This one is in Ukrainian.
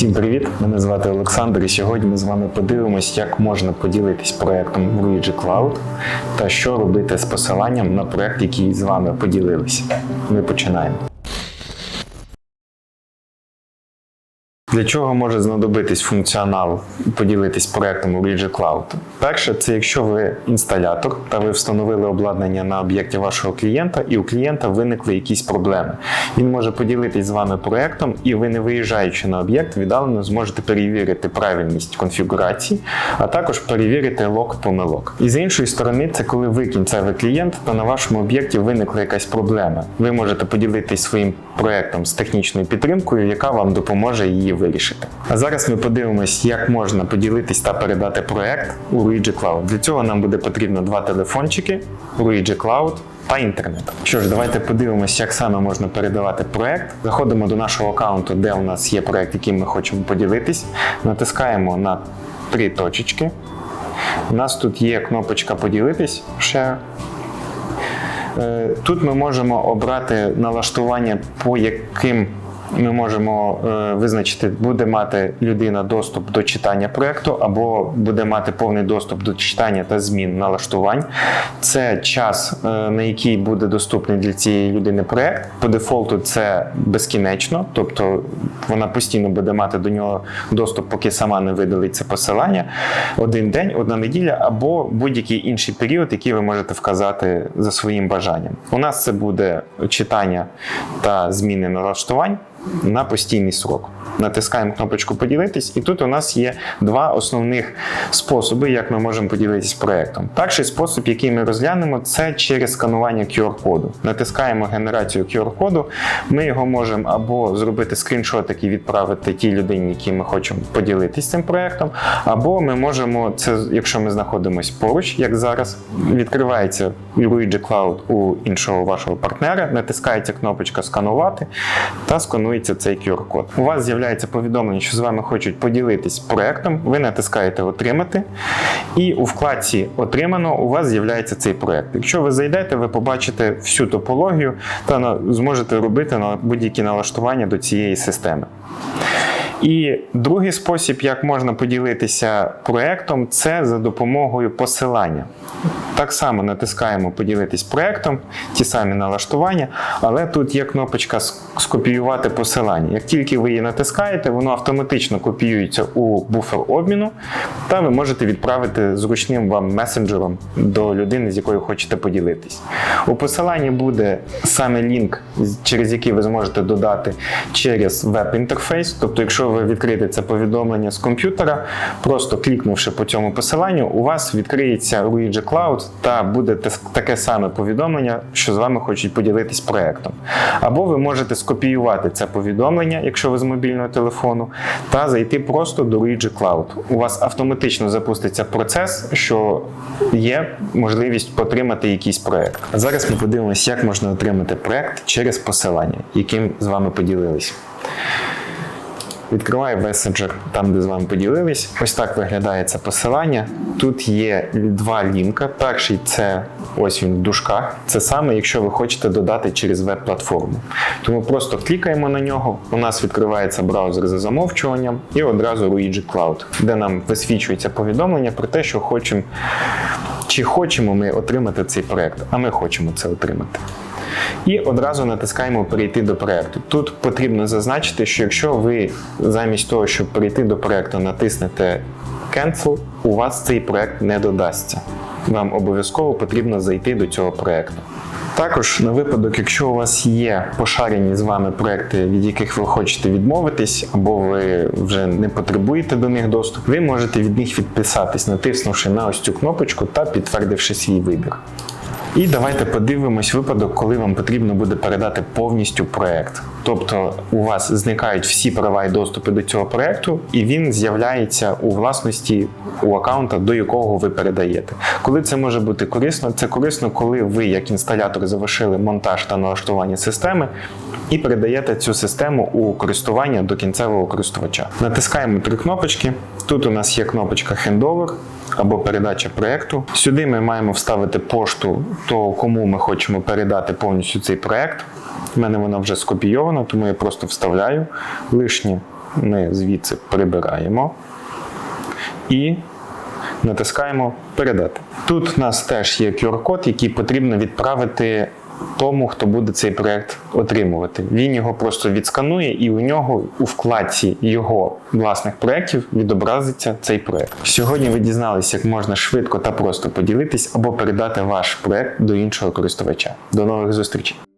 Всім привіт! Мене звати Олександр, і сьогодні ми з вами подивимось, як можна поділитись проектом Luigi Cloud та що робити з посиланням на проект, який з вами поділилися. Ми починаємо. Для чого може знадобитись функціонал поділитись проектом у Luigi Cloud? Перше, це якщо ви інсталятор та ви встановили обладнання на об'єкті вашого клієнта, і у клієнта виникли якісь проблеми. Він може поділитись з вами проектом, і ви, не виїжджаючи на об'єкт, віддалено зможете перевірити правильність конфігурації, а також перевірити лог помилок. І з іншої сторони, це коли ви кінцевий клієнт, та на вашому об'єкті виникла якась проблема. Ви можете поділитись своїм проектом з технічною підтримкою, яка вам допоможе її вирішити. А зараз ми подивимось, як можна поділитись та передати проект у Luigi Cloud. Для цього нам буде потрібно два телефончики, Luigi Cloud та інтернет. Що ж, давайте подивимось, як саме можна передавати проект. Заходимо до нашого аккаунту, де у нас є проект, яким ми хочемо поділитись. Натискаємо на три точечки. У нас тут є кнопочка поділитись Share. Е, Тут ми можемо обрати налаштування, по яким ми можемо е, визначити, буде мати людина доступ до читання проекту, або буде мати повний доступ до читання та змін налаштувань. Це час, е, на який буде доступний для цієї людини проект. По дефолту це безкінечно, тобто вона постійно буде мати до нього доступ, поки сама не видалить це посилання. Один день, одна неділя, або будь-який інший період, який ви можете вказати за своїм бажанням. У нас це буде читання та зміни налаштувань на постійний срок. Натискаємо кнопочку Поділитись, і тут у нас є два основних способи, як ми можемо поділитись проектом. Перший спосіб, який ми розглянемо, це через сканування QR-коду. Натискаємо генерацію QR-коду. Ми його можемо або зробити скріншот, і відправити тій людині, якій ми хочемо поділитись цим проектом, або ми можемо це, якщо ми знаходимося поруч, як зараз, відкривається Luigi Cloud у іншого вашого партнера, натискається кнопочка сканувати та сканується цей QR-код. У вас з'являється повідомлення, що з вами хочуть поділитись проектом. Ви натискаєте Отримати, і у вкладці Отримано у вас з'являється цей проект. Якщо ви зайдете, ви побачите всю топологію та зможете робити будь-які налаштування до цієї системи. І другий спосіб, як можна поділитися проектом, це за допомогою посилання. Так само натискаємо поділитись проектом, ті самі налаштування, але тут є кнопочка скопіювати посилання. Як тільки ви її натискаєте, воно автоматично копіюється у буфер обміну, та ви можете відправити зручним вам месенджером до людини, з якою хочете поділитись. У посиланні буде саме лінк, через який ви зможете додати через веб-інтерфейс. Тобто, якщо ви відкриєте це повідомлення з комп'ютера, просто клікнувши по цьому посиланню, у вас відкриється Luigi Cloud та буде таке саме повідомлення, що з вами хочуть поділитись проектом. Або ви можете скопіювати це повідомлення, якщо ви з мобільного телефону, та зайти просто до Luigi Cloud. У вас автоматично запуститься процес, що є можливість отримати якийсь проект. А зараз ми подивимося, як можна отримати проект через посилання, яким з вами поділились. Відкриваю месенджер там, де з вами поділились. Ось так виглядає це посилання. Тут є два лінка. Перший це ось він в дужках. Це саме, якщо ви хочете додати через веб-платформу. Тому просто клікаємо на нього. У нас відкривається браузер за замовчуванням і одразу Luigi Cloud, де нам висвічується повідомлення про те, що хочемо, чи хочемо ми отримати цей проект, а ми хочемо це отримати. І одразу натискаємо перейти до проекту. Тут потрібно зазначити, що якщо ви замість того, щоб перейти до проекту, натиснете Cancel, у вас цей проект не додасться. Вам обов'язково потрібно зайти до цього проекту. Також на випадок, якщо у вас є пошарені з вами проекти, від яких ви хочете відмовитись, або ви вже не потребуєте до них доступ, ви можете від них відписатись, натиснувши на ось цю кнопочку та підтвердивши свій вибір. І давайте подивимось випадок, коли вам потрібно буде передати повністю проект. Тобто у вас зникають всі права і доступи до цього проекту, і він з'являється у власності у аккаунта, до якого ви передаєте. Коли це може бути корисно? Це корисно, коли ви, як інсталятор, завершили монтаж та налаштування системи і передаєте цю систему у користування до кінцевого користувача. Натискаємо три кнопочки. Тут у нас є кнопочка Handover або передача проекту. Сюди ми маємо вставити пошту, то кому ми хочемо передати повністю цей проект. У мене вона вже скопійована, тому я просто вставляю лишнє ми звідси прибираємо і натискаємо Передати. Тут у нас теж є QR-код, який потрібно відправити тому, хто буде цей проект отримувати. Він його просто відсканує, і у нього у вкладці його власних проєктів відобразиться цей проект. Сьогодні ви дізналися, як можна швидко та просто поділитись або передати ваш проект до іншого користувача. До нових зустрічей!